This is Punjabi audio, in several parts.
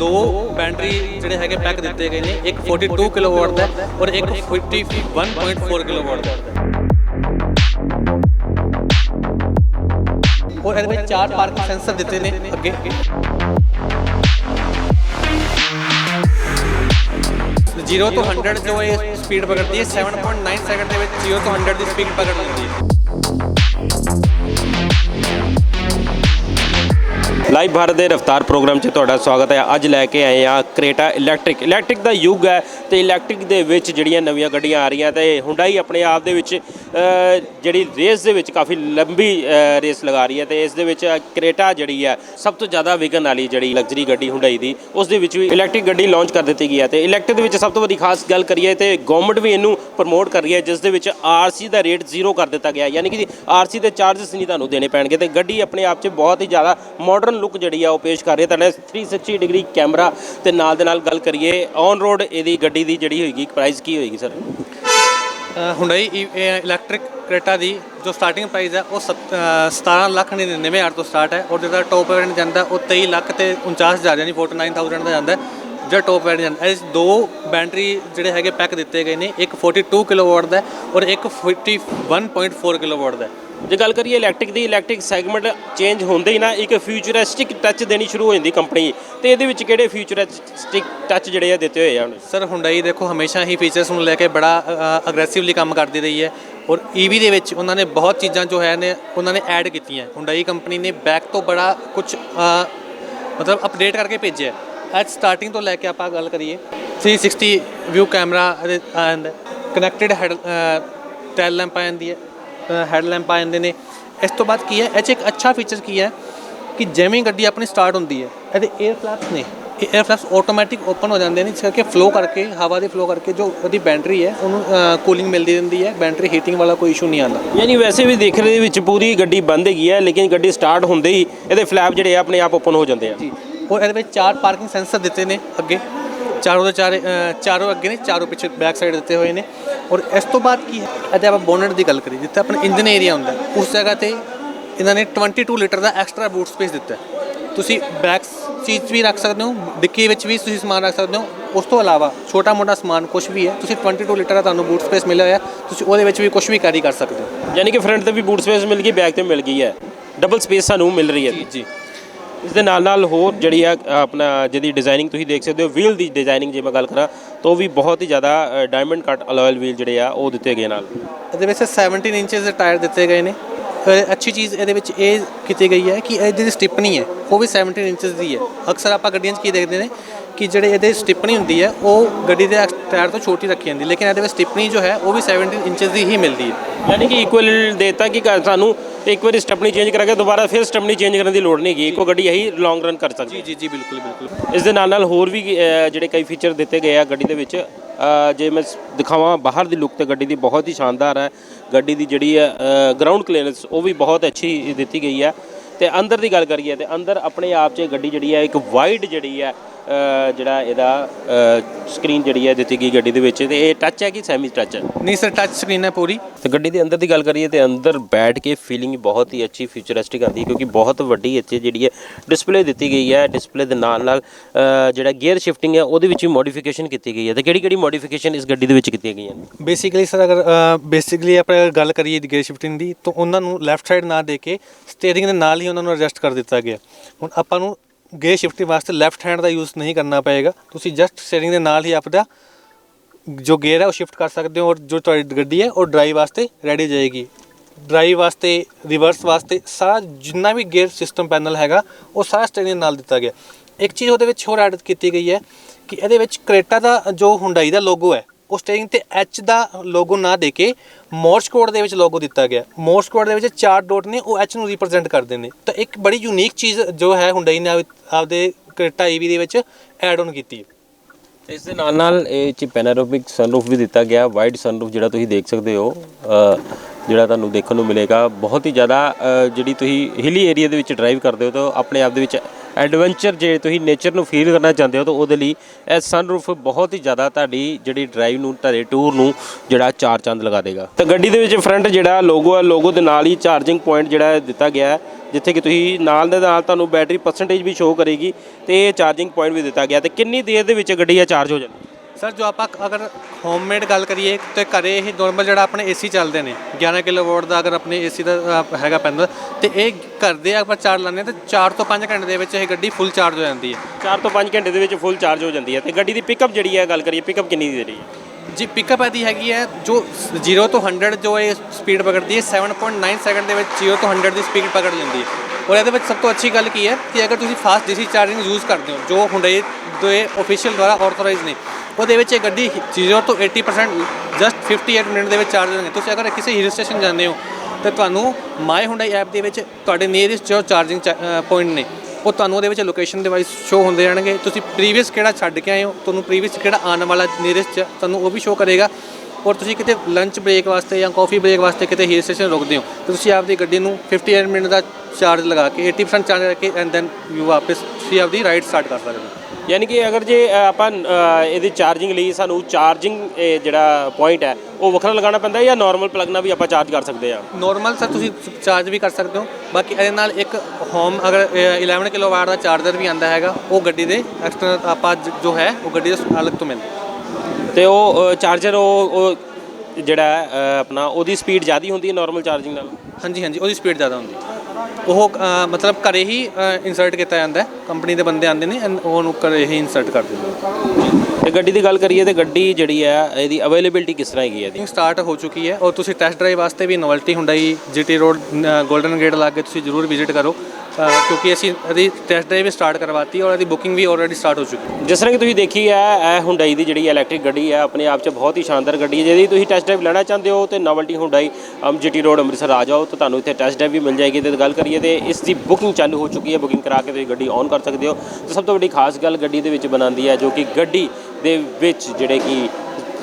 ਦੋ ਬੈਟਰੀ ਜਿਹੜੇ ਹੈਗੇ ਪੈਕ ਦਿੱਤੇ ਗਏ ਨੇ, ਇੱਕ 42 ਕਿਲੋਵਾਟ ਦਾ ਹੈ ਔਰ ਇੱਕ 51.4 ਕਿਲੋਵਾਟ ਦਾ ਹੈ। ਔਰ ਇਹਦੇ ਵਿੱਚ ਚਾਰ ਪਾਰਕਿੰਗ ਸੈਂਸਰ ਦਿੱਤੇ ਨੇ ਅੱਗੇ 0 ਤੋਂ 100 ਜੋ ਇਹ ਸਪੀਡ ਪਕੜਦੀ ਹੈ 7.9 ਸੈਕਿੰਡ ਦੇ ਵਿੱਚ 0 ਤੋਂ 100 ਦੀ ਸਪੀਡ ਪਕੜ ਲੈਂਦੀ ਹੈ ਲਾਈਵ ਭਾਰਤ ਦੇ ਰਫਤਾਰ ਪ੍ਰੋਗਰਾਮ 'ਚ ਤੁਹਾਡਾ ਸਵਾਗਤ ਹੈ। ਅੱਜ ਲੈ ਕੇ ਆਏ ਆ ਕ੍ਰੇਟਾ ਇਲੈਕਟ੍ਰਿਕ। ਇਲੈਕਟ੍ਰਿਕ ਦਾ ਯੁੱਗ ਹੈ ਤੇ ਇਲੈਕਟ੍ਰਿਕ ਦੇ ਵਿੱਚ ਜਿਹੜੀਆਂ ਨਵੀਆਂ ਗੱਡੀਆਂ ਆ ਰਹੀਆਂ ਤੇ ਹੁੰਡਾਈ ਆਪਣੇ ਆਪ ਦੇ ਵਿੱਚ ਜਿਹੜੀ ਰੇਸ ਦੇ ਵਿੱਚ ਕਾਫੀ ਲੰਬੀ ਰੇਸ ਲਗਾ ਰਹੀ ਹੈ ਤੇ ਇਸ ਦੇ ਵਿੱਚ ਕ੍ਰੇਟਾ ਜਿਹੜੀ ਹੈ, ਸਭ ਤੋਂ ਜ਼ਿਆਦਾ ਵਿਕਣ ਵਾਲੀ ਜਿਹੜੀ ਲਗਜ਼ਰੀ ਗੱਡੀ ਹੁੰਡਾਈ ਦੀ, ਉਸ ਦੇ ਵਿੱਚ ਵੀ ਇਲੈਕਟ੍ਰਿਕ ਗੱਡੀ ਲਾਂਚ ਕਰ ਦਿੱਤੀ ਗਈ ਹੈ ਤੇ ਇਲੈਕਟ੍ਰਿਕ ਦੇ ਵਿੱਚ ਸਭ ਤੋਂ ਵੱਡੀ ਖਾਸ ਗੱਲ ਕਰੀਏ ਤੇ ਗਵਰਨਮੈਂਟ ਵੀ ਇਹਨੂੰ ਪ੍ਰਮੋਟ ਕਰ ਰਹੀ ਹੈ, ਜਿਸ ਦੇ ਵਿੱਚ ਆਰਸੀ ਦਾ ਰੇਟ ਜ਼ੀਰੋ ਕਰ ਦਿੱਤਾ ਗਿਆ ਯਾਨੀ ਕਿ ਆਰਸੀ ਦੇ ਚਾਰजेस ਨਹੀਂ ਤੁਹਾਨੂੰ ਦੇਣੇ ਪੈਣਗੇ ਤੇ ਗੱਡੀ ਆਪਣੇ ਆਪ 'ਚ ਬਹੁਤ ਹੀ ਜ਼ਿਆਦਾ ਮਾਡਰਨ ਲੁੱਕ ਜਿਹੜੀ ਆ ਉਹ ਪੇਸ਼ ਕਰ ਰਹੀ ਹੈ। ਤੁਹਾਡੇ 360 ਡਿਗਰੀ ਕੈਮਰਾ ਤੇ ਨਾਲ ਦੇ ਨਾਲ ਗੱਲ ਕਰੀਏ। ਔਨ ਰੋਡ ਇਹਦੀ ਗੱਡੀ ਦੀ ਜਿਹੜੀ ਹੋਏਗੀ ਪ੍ਰਾਈਸ ਕੀ ਹੋਏਗੀ ਸਰ ਹੁੰਡਈ ਇਲੈਕਟ੍ਰਿਕ ਕ੍ਰੇਟਾ ਦੀ ਜੋ ਸਟਾਰਟਿੰਗ ਪ੍ਰਾਈਸ ਹੈ ਉਹ ਸੱਤ- ਅ, 17 ਲੱਖ 99 ਹਜ਼ਾਰ ਤੋਂ ਸਟਾਰਟ ਹੈ। ਔਰ ਜਿਹਦਾ ਟੌਪ ਵੇਰੀਐਂਟ ਜਾਂਦਾ ਉਹ 23 ਲੱਖ ਤੇ 49 ਹਜ਼ਾਰ ਯਾਨੀ 49000 ਦਾ ਜਾਂਦਾ ਹੈ। ਜਿਹੜਾ ਟੌਪ ਵੇਰੀਐਂਟ ਜਾਂਦਾ ਇਹ ਦੋ ਬੈਟਰੀ ਜਿਹੜੇ ਹੈਗੇ ਪੈਕ ਦਿੱਤੇ ਗਏ ਨੇ। ਇੱਕ 42 ਕਿਲੋਵਾਟ ਦਾ ਔਰ ਇੱਕ 51.4 ਕਿਲੋਵਾਟ ਦਾ ਜੇ ਗੱਲ ਕਰੀਏ ਇਲੈਕਟ੍ਰਿਕ ਦੀ ਇਲੈਕਟ੍ਰਿਕ ਸੈਗਮੈਂਟ ਚੇਂਜ ਹੁੰਦੇ ਹੀ ਨਾ, ਇੱਕ ਫਿਊਚਰਿਸਟਿਕ ਟੱਚ ਦੇਣੀ ਸ਼ੁਰੂ ਹੋ ਜਾਂਦੀ ਕੰਪਨੀ ਤੇ ਇਹਦੇ ਵਿੱਚ ਕਿਹੜੇ ਫਿਊਚਰਿਸਟਿਕ ਟੱਚ ਜਿਹੜੇ ਆ ਦਿੱਤੇ ਹੋਏ ਆ ਉਹਨੇ ਸਰ ਹੁੰਡਾਈ ਦੇਖੋ, ਹਮੇਸ਼ਾ ਹੀ ਫੀਚਰਸ ਨੂੰ ਲੈ ਕੇ ਬੜਾ ਅਗਰੈਸਿਵਲੀ ਕੰਮ ਕਰਦੀ ਰਹੀ ਹੈ। ਔਰ ਈਵੀ ਦੇ ਵਿੱਚ ਉਹਨਾਂ ਨੇ ਬਹੁਤ ਚੀਜ਼ਾਂ ਜੋ ਹੈ ਨੇ, ਉਹਨਾਂ ਨੇ ਐਡ ਕੀਤੀਆਂ। ਹੁੰਡਾਈ ਕੰਪਨੀ ਨੇ ਬੈਕ ਤੋਂ ਬੜਾ ਕੁਝ ਮਤਲਬ ਅਪਡੇਟ ਕਰਕੇ ਭੇਜਿਆ ਐਟ ਸਟਾਰਟਿੰਗ ਤੋਂ ਲੈ ਕੇ ਆਪਾਂ ਗੱਲ ਕਰੀਏ 360 ਵਿਊ ਕੈਮਰਾ ਆ ਜਾਂਦਾ ਕਨੈਕਟਡ ਹੈਡ ਟੈਲ ਲੈਂਪ ਆ ਜਾਂਦੀ ਹੈ। ਹੈਡ ਲੈਂਪ ਆ ਜਾਂਦੇ ਨੇ। ਇਸ ਤੋਂ ਬਾਅਦ ਕੀ ਹੈ ਇਹ 'ਚ ਇੱਕ ਅੱਛਾ ਫੀਚਰ ਕੀ ਹੈ ਕਿ ਜਿਵੇਂ ਗੱਡੀ ਆਪਣੀ ਸਟਾਰਟ ਹੁੰਦੀ ਹੈ ਇਹਦੇ 에ਅਰ ਫਲੈਪਸ ਨੇ। ਇਹ 에ਅਰ ਫਲੈਪਸ ਆਟੋਮੈਟਿਕ ਓਪਨ ਹੋ ਜਾਂਦੇ ਨੇ ਜਿਸ ਕਰਕੇ ਫਲੋ ਕਰਕੇ ਹਵਾ ਦੇ ਫਲੋ ਕਰਕੇ ਜੋ ਉਹਦੀ ਬੈਟਰੀ ਹੈ ਉਹਨੂੰ ਕੂਲਿੰਗ ਮਿਲਦੀ ਰਹਿੰਦੀ ਹੈ ਬੈਟਰੀ ਹੀਟਿੰਗ ਵਾਲਾ ਕੋਈ ਇਸ਼ੂ ਨਹੀਂ ਆਉਂਦਾ। ਯਾਨੀ ਵੈਸੇ ਵੀ ਦੇਖਣ ਦੇ ਵਿੱਚ ਪੂਰੀ ਗੱਡੀ ਬੰਦ ਹੈਗੀ ਹੈ ਲੇਕਿਨ ਗੱਡੀ ਸਟਾਰਟ ਹੁੰਦੇ ਹੀ ਇਹਦੇ ਫਲੈਪ ਜਿਹੜੇ ਆ ਆਪਣੇ ਆਪ ਓਪਨ ਹੋ ਜਾਂਦੇ ਆ। ਜੀ। ਔਰ ਇਹਦੇ ਵਿੱਚ ਚਾਰ ਪਾਰਕਿੰਗ ਸੈਂਸਰ ਦਿੱਤੇ ਨੇ ਅੱਗੇ। ਚਾਰੋਂ ਦੇ ਚਾਰੇ ਚਾਰੋਂ ਅੱਗੇ ਨੇ ਚਾਰੋਂ ਪਿੱਛੇ ਬੈਕ ਸਾਈਡ ਦਿੱਤੇ ਹੋਏ ਨੇ। ਔਰ ਇਸ ਤੋਂ ਬਾਅਦ ਕੀ ਹੈ? ਅਤੇ ਆਪਾਂ ਬੋਨਟ ਦੀ ਗੱਲ ਕਰੀਏ ਜਿੱਥੇ ਆਪਣਾ ਇੰਜਨ ਏਰੀਆ ਹੁੰਦਾ ਉਸ ਜਗ੍ਹਾ ਤੇ ਇਹਨਾਂ ਨੇ 22 ਲੀਟਰ ਦਾ ਐਕਸਟਰਾ ਬੂਟ ਸਪੇਸ ਦਿੱਤਾ ਹੈ। ਤੁਸੀਂ ਬੈਕ ਸੀਟ ਵੀ ਰੱਖ ਸਕਦੇ ਹੋ ਡਿੱਕੀ ਵਿੱਚ ਵੀ ਤੁਸੀਂ ਸਮਾਨ ਰੱਖ ਸਕਦੇ ਹੋ। ਉਸ ਤੋਂ ਇਲਾਵਾ ਛੋਟਾ ਮੋਟਾ ਸਮਾਨ ਕੁਝ ਵੀ ਹੈ ਤੁਸੀਂ 22 ਲੀਟਰ ਦਾ ਤੁਹਾਨੂੰ ਬੂਟ ਸਪੇਸ ਮਿਲਿਆ ਹੋਇਆ ਤੁਸੀਂ ਉਹਦੇ ਵਿੱਚ ਵੀ ਕੁਝ ਵੀ ਕੈਰੀ ਕਰ ਸਕਦੇ ਹੋ। ਯਾਨੀ ਕਿ ਫਰੰਟ ਤੇ ਵੀ ਬੂਟ ਸਪੇਸ ਮਿਲ ਗਈ ਬੈਕ ਤੇ ਮਿਲ ਗਈ ਹੈ। ਡਬਲ ਸਪੇਸ ਸਾਨੂੰ ਮਿਲ ਰਹੀ ਹੈ। ਜੀ। ਇਸ ਦੇ ਨਾਲ ਨਾਲ ਹੋਰ ਜਿਹੜੀ ਆ ਆਪਣਾ ਜਿਹਦੀ ਡਿਜ਼ਾਈਨਿੰਗ ਤੁਸੀਂ ਦੇਖ ਸਕਦੇ ਹੋ ਵੀਲ ਦੀ ਡਿਜ਼ਾਈਨਿੰਗ ਜੇ ਮੈਂ ਗੱਲ ਕਰਾਂ, ਤਾਂ ਉਹ ਵੀ ਬਹੁਤ ਹੀ ਜ਼ਿਆਦਾ ਡਾਇਮੰਡ ਕੱਟ ਅਲੋਇਲ ਵੀਲ ਜਿਹੜੇ ਆ, ਉਹ ਦਿੱਤੇ ਗਏ ਨਾਲ। ਇਹਦੇ ਵਿੱਚ 17 ਇੰਚਸ ਦੇ ਟਾਇਰ ਦਿੱਤੇ ਗਏ ਨੇ। ਅੱਛੀ ਚੀਜ਼ ਇਹਦੇ ਵਿੱਚ ਇਹ ਕੀਤੀ ਗਈ ਹੈ ਕਿ ਇਹਦੀ ਜਿਹੜੀ ਸਟਿਪਨੀ ਹੈ, ਉਹ ਵੀ 17 ਇੰਚਸ ਦੀ ਹੈ। ਅਕਸਰ ਆਪਾਂ ਗੱਡੀਆਂ 'ਚ ਕੀ ਦੇਖਦੇ ਨੇ ਕਿ ਜਿਹੜੇ ਇਹਦੇ ਸਟਿਪਨੀ ਹੁੰਦੀ ਹੈ ਉਹ ਗੱਡੀ ਦੇ ਟਾਇਰ ਤੋਂ ਛੋਟੀ ਰੱਖੀ ਜਾਂਦੀ ਲੇਕਿਨ ਇਹਦੇ ਵਿੱਚ ਸਟਿਪਨੀ ਜੋ ਹੈ ਉਹ ਵੀ 17 ਇੰਚਸ ਦੀ ਹੀ ਮਿਲਦੀ ਹੈ। ਯਾਨੀ ਕਿ ਇਕੁਅਲ ਦੇਤਾ ਕਿ ਸਾਨੂੰ ਇੱਕ ਵਾਰੀ ਸਟੈਪਨੀ ਚੇਂਜ ਕਰਾ ਕੇ ਦੁਬਾਰਾ ਫਿਰ ਸਟੈਪਨੀ ਚੇਂਜ ਕਰਨ ਦੀ ਲੋੜ ਨਹੀਂ ਹੈਗੀ ਇੱਕੋ ਗੱਡੀ ਇਹੀ ਲੌਂਗ ਰਨ ਕਰ ਸਕਦੀ ਜੀ ਜੀ ਜੀ ਬਿਲਕੁਲ ਬਿਲਕੁਲ। ਇਸ ਦੇ ਨਾਲ ਨਾਲ ਹੋਰ ਵੀ ਅ, ਜਿਹੜੇ ਕਈ ਫੀਚਰ ਦਿੱਤੇ ਗਏ ਆ ਗੱਡੀ ਦੇ ਵਿੱਚ ਅ, ਜੇ ਮੈਂ ਸ- ਦਿਖਾਵਾਂ ਬਾਹਰ ਦੀ ਲੁੱਕ ਤੇ ਗੱਡੀ ਦੀ ਬਹੁਤ ਹੀ ਸ਼ਾਨਦਾਰ ਹੈ। ਗੱਡੀ ਦੀ ਜਿਹੜੀ ਹੈ ਗਰਾਊਂਡ ਕਲੀਅਰੈਂਸ ਉਹ ਵੀ ਬਹੁਤ ਅੱਛੀ ਦਿੱਤੀ ਗਈ ਹੈ। ਤੇ ਅੰਦਰ ਦੀ ਗੱਲ ਕਰੀਏ ਤੇ ਅੰਦਰ ਆਪਣੇ ਆਪ 'ਚ ਗੱਡੀ ਜਿਹੜੀ ਹੈ ਇੱਕ ਵਾਈਡ ਜਿਹੜੀ ਹੈ ਜਿਹੜਾ ਇਹਦਾ ਸਕਰੀਨ ਜਿਹੜੀ ਹੈ ਦਿੱਤੀ ਗਈ ਗੱਡੀ ਦੇ ਵਿੱਚ ਤੇ ਇਹ ਟੱਚ ਹੈ ਕਿ ਸੈਮੀ ਟੱਚ ਹੈ? ਨਹੀਂ ਸਰ ਟੱਚ ਸਕਰੀਨ ਹੈ ਪੂਰੀ। ਤੇ ਗੱਡੀ ਦੇ ਅੰਦਰ ਦੀ ਗੱਲ ਕਰੀਏ ਤੇ ਅੰਦਰ ਬੈਠ ਕੇ ਫੀਲਿੰਗ ਬਹੁਤ ਹੀ ਅੱਛੀ ਫਿਊਚਰਿਸਟਿਕ ਆਉਂਦੀ ਹੈ ਕਿਉਂਕਿ ਬਹੁਤ ਵੱਡੀ ਇੱਥੇ ਜਿਹੜੀ ਹੈ ਡਿਸਪਲੇ ਦਿੱਤੀ ਗਈ ਹੈ। ਡਿਸਪਲੇ ਦੇ ਨਾਲ ਨਾਲ ਜਿਹੜਾ ਗੀਅਰ ਸ਼ਿਫਟਿੰਗ ਹੈ ਉਹਦੇ ਵਿੱਚ ਵੀ ਮੋਡੀਫਿਕੇਸ਼ਨ ਕੀਤੀ ਗਈ ਹੈ। ਤੇ ਕਿਹੜੀ ਕਿਹੜੀ ਮੋਡੀਫਿਕੇਸ਼ਨ ਇਸ ਗੱਡੀ ਦੇ ਵਿੱਚ ਕੀਤੀਆਂ ਗਈਆਂ ਨੇ? ਬੇਸਿਕਲੀ ਸਰ ਅਗਰ ਬੇਸਿਕਲੀ ਆਪਾਂ ਅਗਰ ਗੱਲ ਕਰੀਏ ਗੇਅਰ ਸ਼ਿਫਟਿੰਗ ਦੀ ਤਾਂ ਉਹਨਾਂ ਨੂੰ ਲੈਫਟ ਸਾਈਡ ਨਾ ਦੇ ਕੇ ਸਟੀਅਰਿੰਗ ਦੇ ਨਾਲ ਹੀ ਉਹਨਾਂ ਨੂੰ ਐਡਜਸਟ ਕਰ ਦਿੱਤਾ ਗਿਆ। ਹੁਣ ਆਪਾਂ ਨੂੰ ਗੇਅਰ ਸ਼ਿਫਟਿੰਗ ਵਾਸਤੇ ਲੈਫਟ ਹੈਂਡ ਦਾ ਯੂਜ਼ ਨਹੀਂ ਕਰਨਾ ਪਏਗਾ। ਤੁਸੀਂ ਜਸਟ ਸਟੀਅਰਿੰਗ ਦੇ ਨਾਲ ਹੀ ਆਪਦਾ ਜੋ ਗੇਅਰ ਹੈ ਉਹ ਸ਼ਿਫਟ ਕਰ ਸਕਦੇ ਹੋ ਔਰ ਜੋ ਤੁਹਾਡੀ ਗੱਡੀ ਹੈ ਉਹ ਡਰਾਈਵ ਵਾਸਤੇ ਰੈਡੀ ਜਾਏਗੀ। ਡਰਾਈਵ ਵਾਸਤੇ ਰਿਵਰਸ ਵਾਸਤੇ ਸਾਰਾ ਜਿੰਨਾ ਵੀ ਗੇਅਰ ਸਿਸਟਮ ਪੈਨਲ ਹੈਗਾ, ਉਹ ਸਾਰਾ ਸਟੀਅਰਿੰਗ ਨਾਲ ਦਿੱਤਾ ਗਿਆ। ਇੱਕ ਚੀਜ਼ ਉਹਦੇ ਵਿੱਚ ਹੋਰ ਐਡ ਕੀਤੀ ਗਈ ਹੈ ਕਿ ਇਹਦੇ ਵਿੱਚ ਕਰੇਟਾ ਦਾ ਜੋ ਹੁੰਡਾਈ ਦਾ ਲੋਗੋ ਹੈ ਉਹ ਸਟੀਅਰਿੰਗ ਤੇ ਐਚ ਦਾ ਲੋਗੋ ਨਾ ਦੇ ਕੇ ਮੋਰਸ ਕੋਡ ਦੇ ਵਿੱਚ ਲੋਗੋ ਦਿੱਤਾ ਗਿਆ। ਮੋਰਸ ਕੋਡ ਦੇ ਵਿੱਚ ਚਾਰ ਡੋਟ ਨੇ, ਉਹ ਐਚ ਨੂੰ ਰਿਪਰੈਜ਼ੈਂਟ ਕਰਦੇ ਨੇ। ਤਾਂ ਇੱਕ ਬੜੀ ਯੂਨੀਕ ਚੀਜ਼ ਜੋ ਹੈ ਹੁੰਡਾਈ ਨੇ ਆਪਦੇ ਕ੍ਰੇਟਾ ਈਵੀ ਦੇ ਵਿੱਚ ਐਡ ਆਨ ਕੀਤੀ ਇਸ ਦੇ ਨਾਲ ਨਾਲ ਇਹ ਚ ਪੈਨਾਰੋਮਿਕ ਸਨਰੂਫ ਵੀ ਦਿੱਤਾ ਗਿਆ। ਵਾਈਡ ਸਨਰੂਫ ਜਿਹੜਾ ਤੁਸੀਂ ਦੇਖ ਸਕਦੇ ਹੋ ਜਿਹੜਾ ਤੁਹਾਨੂੰ ਦੇਖਣ ਨੂੰ ਮਿਲੇਗਾ, ਬਹੁਤ ਹੀ ਜ਼ਿਆਦਾ ਜਿਹੜੀ ਤੁਸੀਂ ਹਿਲੀ ਏਰੀਆ ਦੇ ਵਿੱਚ ਡਰਾਈਵ ਕਰਦੇ ਹੋ ਤਾਂ ਆਪਣੇ ਆਪ ਦੇ ਵਿੱਚ ਐਡਵੈਂਚਰ ਜੇ ਤੁਸੀਂ ਨੇਚਰ ਨੂੰ ਫੀਲ ਕਰਨਾ ਚਾਹੁੰਦੇ ਹੋ ਤਾਂ ਉਹਦੇ ਲਈ ਇਹ ਸਨਰੂਫ ਬਹੁਤ ਹੀ ਜ਼ਿਆਦਾ ਤੁਹਾਡੀ ਜਿਹੜੀ ਡਰਾਈਵ ਨੂੰ, ਤੁਹਾਡੇ ਟੂਰ ਨੂੰ ਜਿਹੜਾ ਚਾਰ ਚੰਦ ਲਗਾ ਦੇਗਾ। ਤਾਂ ਗੱਡੀ ਦੇ ਵਿੱਚ ਫਰੰਟ ਜਿਹੜਾ ਲੋਗੋ ਹੈ ਲੋਗੋ ਦੇ ਨਾਲ ਹੀ ਚਾਰਜਿੰਗ ਪੁਆਇੰਟ ਜਿਹੜਾ ਦਿੱਤਾ ਗਿਆ ਹੈ, ਜਿੱਥੇ ਕਿ ਤੁਸੀਂ ਨਾਲ ਦੇ ਨਾਲ ਤੁਹਾਨੂੰ ਬੈਟਰੀ ਪਰਸੈਂਟੇਜ ਵੀ ਸ਼ੋਅ ਕਰੇਗੀ ਤੇ ਇਹ ਚਾਰਜਿੰਗ ਪੁਆਇੰਟ ਵੀ ਦਿੱਤਾ ਗਿਆ। ਤੇ ਕਿੰਨੀ ਦੇਰ ਦੇ ਵਿੱਚ ਗੱਡੀ ਆ ਚਾਰਜ ਹੋ ਜਾਂਦੀ? ਸਰ ਜੋ ਆਪਾਂ ਅਗਰ ਹੋਮਮੇਡ ਗੱਲ ਕਰੀਏ ਤੇ ਘਰੇ ਇਹ ਨਾਰਮਲ ਜਿਹੜਾ ਆਪਣੇ ਏਸੀ ਚੱਲਦੇ ਨੇ 11 ਕਿਲੋਵਾਟ ਦਾ ਅਗਰ ਆਪਣੇ ਏਸੀ ਦਾ ਹੈਗਾ ਪੈਨਲ ਤੇ ਇਹ ਘਰ ਦੇ ਆਪਾਂ ਚਾਰਜ ਹਾਂ ਤੇ 4 ਤੋਂ 5 ਘੰਟੇ ਦੇ ਵਿੱਚ ਇਹ ਗੱਡੀ ਫੁੱਲ ਚਾਰਜ ਹੋ ਜਾਂਦੀ ਹੈ। 4 ਤੋਂ 5 ਘੰਟੇ ਦੇ ਵਿੱਚ ਫੁੱਲ ਚਾਰਜ ਹੋ ਜਾਂਦੀ ਹੈ ਤੇ ਗੱਡੀ ਦੀ ਪਿਕਅਪ ਜਿਹੜੀ ਹੈ ਗੱਲ ਕਰੀਏ ਪਿਕਅਪ ਕਿੰਨੀ ਦੀ ਦੇ ਰਹੀ ਹੈ? ਜੀ ਪਿਕਅਪ ਇਹਦੀ ਹੈਗੀ ਹੈ ਜੋ 0 ਤੋਂ 100 ਜੋ ਇਹ ਸਪੀਡ ਪਕੜਦੀ ਹੈ 7.9 ਸੈਕਿੰਡ ਦੇ ਵਿੱਚ 0 ਤੋਂ 100 ਦੀ ਸਪੀਡ ਪਕੜ ਜਾਂਦੀ ਹੈ। ਔਰ ਇਹਦੇ ਵਿੱਚ ਸਭ ਤੋਂ ਅੱਛੀ ਗੱਲ ਕੀ ਹੈ ਕਿ ਅਗਰ ਤੁਸੀਂ ਫਾਸਟ ਡੀਸੀ ਚਾਰਜਿੰਗ ਯੂਜ਼ ਕਰਦੇ ਹੋ ਜੋ ਹੁੰਡਈ ਦੇ ਆਫੀਸ਼ੀਅਲ ਦੁਆਰਾ ਆਥੋਰਾਈਜ਼ ਨੇ ਉਹਦੇ ਵਿੱਚ ਇਹ ਗੱਡੀ 0 ਤੋਂ 80% ਜਸਟ 58 ਮਿੰਟ ਦੇ ਵਿੱਚ ਚਾਰਜ ਹੋਣਗੇ। ਤੁਸੀਂ ਅਗਰ ਕਿਸੇ ਹਿਲ ਸਟੇਸ਼ਨ ਜਾਂਦੇ ਹੋ, ਤੇ ਤੁਹਾਨੂੰ ਮਾਈ ਹੁੰਡਈ ਐਪ ਦੇ ਵਿੱਚ ਤੁਹਾਡੇ ਨੀਅਰੈਸਟ ਜੋ ਚਾਰਜਿੰਗ ਪੁਆਇੰਟ ਨੇ, ਉਹ ਤੁਹਾਨੂੰ ਉਹਦੇ ਵਿੱਚ ਲੋਕੇਸ਼ਨ ਦੇ ਵਾਈਜ਼ ਸ਼ੋ ਹੁੰਦੇ ਜਾਣਗੇ। ਤੁਸੀਂ ਪ੍ਰੀਵੀਅਸ ਕਿਹੜਾ ਛੱਡ ਕੇ ਆਏ ਹੋ, ਤੁਹਾਨੂੰ ਪ੍ਰੀਵੀਅਸ ਕਿਹੜਾ ਆਉਣ ਵਾਲਾ ਨੀਅਰੈਸਟ ਤੁਹਾਨੂੰ ਉਹ ਵੀ ਸ਼ੋ ਕਰੇਗਾ। ਔਰ ਤੁਸੀਂ ਕਿਤੇ ਲੰਚ ਬ੍ਰੇਕ ਵਾਸਤੇ ਜਾਂ ਕਾਫੀ ਬ੍ਰੇਕ ਵਾਸਤੇ ਕਿਤੇ ਹਿਲ ਸਟੇਸ਼ਨ ਰੁਕਦੇ ਹੋ, ਤੇ ਤੁਸੀਂ ਆਪਦੀ ਗੱਡੀ ਨੂੰ 58 ਮਿੰਟ ਦਾ ਚਾਰਜ ਲਗਾ ਕੇ 80% ਚਾਰਜ ਕਰਕੇ ਐਂਡ ਦੈਨ ਯੂ ਵਾਪਸ ਤੁਸੀਂ ਆਪਦੀ ਰਾਈਡ ਸਟਾਰਟ ਕਰ ਸਕਦੇ ਹੋ। ਯਾਨੀ ਕਿ ਅਗਰ ਜੇ ਆਪਾਂ ਇਹਦੀ ਚਾਰਜਿੰਗ ਲਈ ਸਾਨੂੰ ਚਾਰਜਿੰਗ ਜਿਹੜਾ ਪੁਆਇੰਟ ਹੈ ਉਹ ਵੱਖਰਾ ਲਗਾਉਣਾ ਪੈਂਦਾ ਜਾਂ ਨਾਰਮਲ ਪਲੱਗ ਨਾਲ ਵੀ ਆਪਾਂ ਚਾਰਜ ਕਰ ਸਕਦੇ ਆ ਨਾਰਮਲ ਸਰ ਤੁਸੀਂ ਚਾਰਜ ਵੀ ਕਰ ਸਕਦੇ ਹੋ। ਬਾਕੀ ਇਹਦੇ ਨਾਲ ਇੱਕ ਹੋਮ ਅਗਰ ਅ, 11 ਕਿਲੋਵਾਟ ਦਾ ਚਾਰਜਰ ਵੀ ਆਂਦਾ ਹੈਗਾ ਉਹ ਗੱਡੀ ਦੇ ਐਕਸਟਰਾ ਆਪਾਂ ਜ- ਹੈ ਉਹ ਗੱਡੀ ਦੇ ਅਲੱਗ ਤੋਂ ਮਿਲਦਾ। ਤੇ ਉਹ ਚਾਰਜਰ ਉਹ ਜਿਹੜਾ ਆਪਣਾ ਉਹਦੀ ਸਪੀਡ ਜ਼ਿਆਦੀ ਹੁੰਦੀ ਹੈ ਨਾਰਮਲ ਚਾਰਜਿੰਗ ਨਾਲ? ਹਾਂਜੀ ਹਾਂਜੀ ਉਹਦੀ ਸਪੀਡ ਜ਼ਿਆਦਾ ਹੁੰਦੀ ਹੈ। ਉਹ ਅ, ਮਤਲਬ ਘਰੇ ਹੀ ਇਨਸਰਟ ਕੀਤਾ ਜਾਂਦਾ ਹੈ। ਕੰਪਨੀ ਦੇ ਬੰਦੇ ਆਉਂਦੇ ਨੇ and ਉਹਨੂੰ ਘਰੇ ਹੀ ਇਨਸਰਟ ਕਰ ਦਿੰਦੇ ਨੇ। ਤੇ ਗੱਡੀ ਦੀ ਗੱਲ ਕਰੀਏ ਤੇ ਗੱਡੀ ਜਿਹੜੀ ਹੈ ਇਹਦੀ ਅਵੇਲੇਬਿਲਟੀ ਕਿਸ ਤਰ੍ਹਾਂ ਹੈਗੀ ਹੈ ਇਹਦੀ? ਸਟਾਰਟ ਹੋ ਚੁੱਕੀ ਹੈ। ਔਰ ਤੁਸੀਂ ਟੈਸਟ ਡਰਾਈਵ ਵਾਸਤੇ ਵੀ novelty Hyundai GT road golden gate ਲਾ ਕੇ ਤੁਸੀਂ ਜ਼ਰੂਰ ਵਿਜ਼ਿਟ ਕਰੋ। ਕਿਉਂਕਿ ਅਸੀਂ ਇਹਦੀ ਟੈਸਟ ਡਰਾਈਵ ਵੀ ਸਟਾਰਟ ਕਰਵਾਤੀ ਔਰ ਇਹਦੀ ਬੁਕਿੰਗ ਵੀ ਆਲਰੇਡੀ ਸਟਾਰਟ ਹੋ ਚੁੱਕੀ ਹੈ। ਜਿਸ ਤਰ੍ਹਾਂ ਕਿ ਤੁਸੀਂ ਦੇਖੀ ਹੈ, ਇਹ ਹੁੰਡਾਈ ਦੀ ਜਿਹੜੀ ਇਲੈਕਟ੍ਰਿਕ ਗੱਡੀ ਹੈ, ਆਪਣੇ ਆਪ 'ਚ ਬਹੁਤ ਹੀ ਸ਼ਾਨਦਾਰ ਗੱਡੀ ਹੈ। ਜਿਹਦੀ ਤੁਸੀਂ ਟੈਸਟ ਡਰਾਈਵ ਲੈਣਾ ਚਾਹੁੰਦੇ ਹੋ ਤੇ novelty Hyundai GT road Amritsar ਆ ਜਾਓ ਤਾਂ ਤੁਹਾਨੂੰ ਇੱਥੇ ਟੈਸਟ ਡਰਾਈਵ ਵੀ ਮਿਲ ਜਾਏਗੀ। ਤੇ ਗੱਲ ਕਰੀਏ ਤੇ ਇਸ ਦੀ ਬੁਕਿੰਗ ਚਾਲੂ ਹੋ ਚੁੱਕੀ ਹੈ ਬੁਕਿੰਗ ਕਰਾ ਕੇ ਤੁਸੀਂ ਗੱਡੀ ਔਨ ਕਰ ਸਕਦੇ ਹੋ। ਤੇ ਸਭ ਤੋਂ ਵੱਡੀ ਖਾਸ ਗੱਲ ਗੱਡੀ ਦੇ ਵਿੱਚ ਬਣਾਉਂਦੀ ਹੈ, ਜੋ ਕਿ ਗੱਡੀ ਦੇ ਵਿੱਚ ਜਿਹੜੇ ਕਿ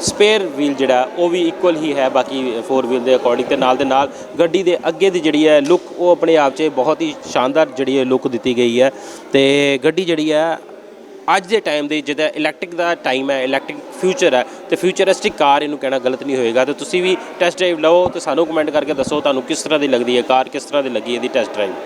ਸਪੇਅਰ ਵੀਲ ਜਿਹੜਾ, ਉਹ ਵੀ ਇਕੁਅਲ ਹੀ ਹੈ, ਬਾਕੀ 4 ਵੀਲ ਦੇ ਅਕੋਰਡਿੰਗ ਤੇ ਨਾਲ ਦੇ ਨਾਲ ਗੱਡੀ ਦੇ ਅੱਗੇ ਦੀ ਜਿਹੜੀ ਹੈ ਲੁੱਕ ਉਹ ਆਪਣੇ ਆਪ 'ਚ ਬਹੁਤ ਹੀ ਸ਼ਾਨਦਾਰ ਜਿਹੜੀ ਹੈ ਲੁੱਕ ਦਿੱਤੀ ਗਈ ਹੈ। ਤੇ ਗੱਡੀ ਜਿਹੜੀ ਹੈ, ਅੱਜ ਦੇ ਟਾਈਮ ਦੇ ਜਿਹਦਾ ਇਲੈਕਟ੍ਰਿਕ ਦਾ ਟਾਈਮ ਹੈ ਇਲੈਕਟ੍ਰਿਕ ਫਿਊਚਰ ਹੈ, ਤੇ ਫਿਊਚਰਿਸਟਿਕ ਕਾਰ ਇਹਨੂੰ ਕਹਿਣਾ ਗਲਤ ਨਹੀਂ ਹੋਏਗਾ। ਤੇ ਤੁਸੀਂ ਵੀ ਟੈਸਟ ਡਰਾਈਵ ਲਓ ਤੇ ਸਾਨੂੰ ਕਮੈਂਟ ਕਰਕੇ ਦੱਸੋ ਤੁਹਾਨੂੰ ਕਿਸ ਤਰ੍ਹਾਂ ਦੀ ਲੱਗਦੀ ਹੈ, ਕਾਰ ਕਿਸ ਤਰ੍ਹਾਂ ਦੀ ਲੱਗੀ ਇਹਦੀ ਟੈਸਟ ਡਰਾਈਵ